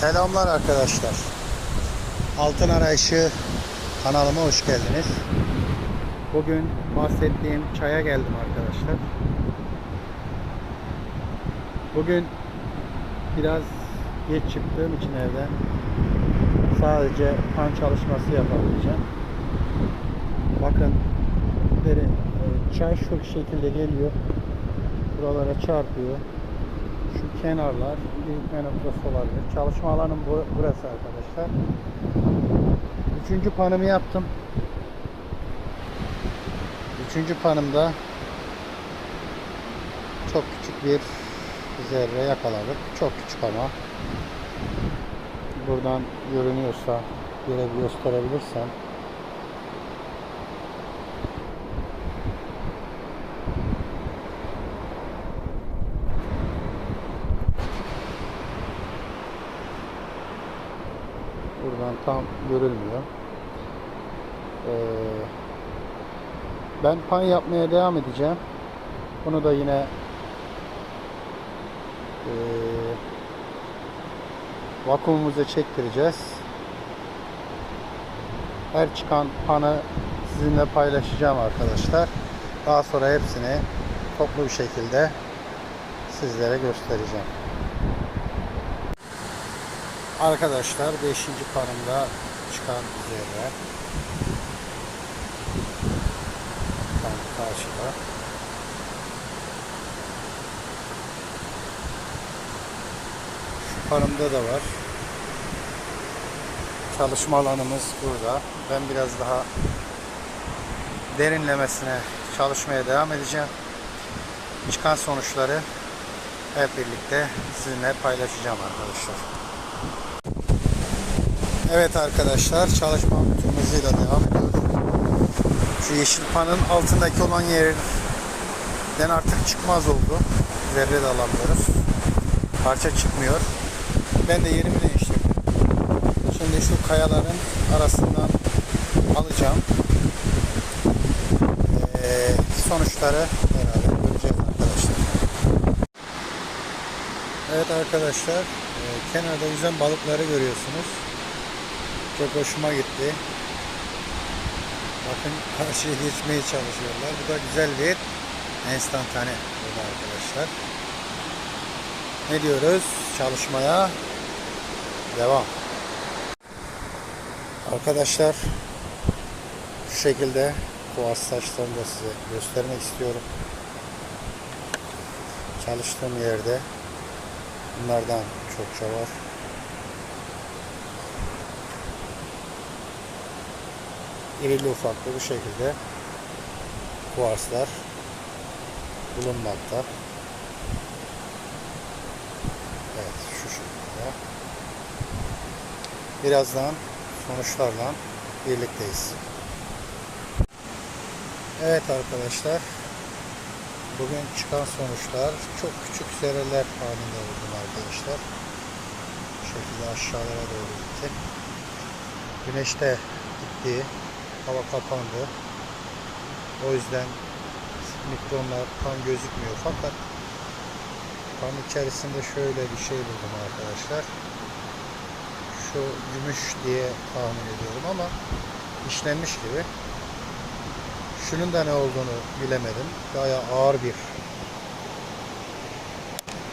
Selamlar arkadaşlar. Altın Arayışı kanalıma hoş geldiniz. Bugün bahsettiğim çaya geldim arkadaşlar. Bugün biraz geç çıktığım için evden sadece pan çalışması yapabileceğim. Bakın derin, e, çay şu şekilde geliyor. Buralara çarpıyor. Şu kenarlar büyütme noktası olabilir. Çalışma alanım bu, burası arkadaşlar. Üçüncü panımı yaptım. Üçüncü panımda çok küçük bir zerre yakaladık. Çok küçük ama. Buradan görünüyorsa göre gösterebilirsem Buradan tam görülmüyor. Ee, ben pan yapmaya devam edeceğim. Bunu da yine ee, vakumumuza çektireceğiz. Her çıkan panı sizinle paylaşacağım arkadaşlar. Daha sonra hepsini toplu bir şekilde sizlere göstereceğim. Arkadaşlar 5. panımda çıkan üzerine tam karşıda. Şu panımda da var. Çalışma alanımız burada. Ben biraz daha derinlemesine çalışmaya devam edeceğim. Çıkan sonuçları hep birlikte sizinle paylaşacağım arkadaşlar Evet arkadaşlar çalışma tüm hızıyla devam ediyor. Şu yeşil panın altındaki olan yerden artık çıkmaz oldu. Zerre de alamıyoruz. Parça çıkmıyor. Ben de yerimi değiştirdim. Şimdi şu kayaların arasından alacağım. Ee, sonuçları beraber göreceğiz arkadaşlar. Evet arkadaşlar e, kenarda yüzen balıkları görüyorsunuz. Çok hoşuma gitti. Bakın karşıya geçmeye çalışıyorlar. Bu da güzel bir enstantane oldu arkadaşlar. Ne diyoruz? Çalışmaya devam. Arkadaşlar şu şekilde kuas saçlarını da size göstermek istiyorum. Çalıştığım yerde bunlardan çokça var. İrili ufaklı bu şekilde kuarslar bulunmakta. Evet şu şekilde. Birazdan sonuçlarla birlikteyiz. Evet arkadaşlar. Bugün çıkan sonuçlar çok küçük zerreler halinde buldum arkadaşlar. Bu şekilde aşağılara doğru gitti. Güneşte gittiği hava kapandı. O yüzden mikronlar tam gözükmüyor. Fakat pan içerisinde şöyle bir şey buldum arkadaşlar. Şu gümüş diye tahmin ediyorum ama işlenmiş gibi. Şunun da ne olduğunu bilemedim. Baya ağır bir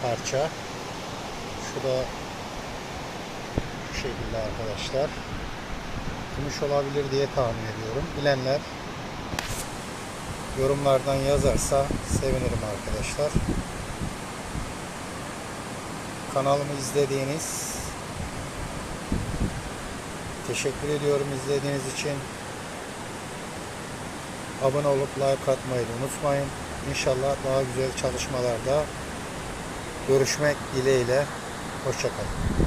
parça. Şu da şu şekilde arkadaşlar gümüş olabilir diye tahmin ediyorum. Bilenler yorumlardan yazarsa sevinirim arkadaşlar. Kanalımı izlediğiniz teşekkür ediyorum izlediğiniz için. Abone olup like atmayı unutmayın. İnşallah daha güzel çalışmalarda görüşmek dileğiyle. Hoşçakalın.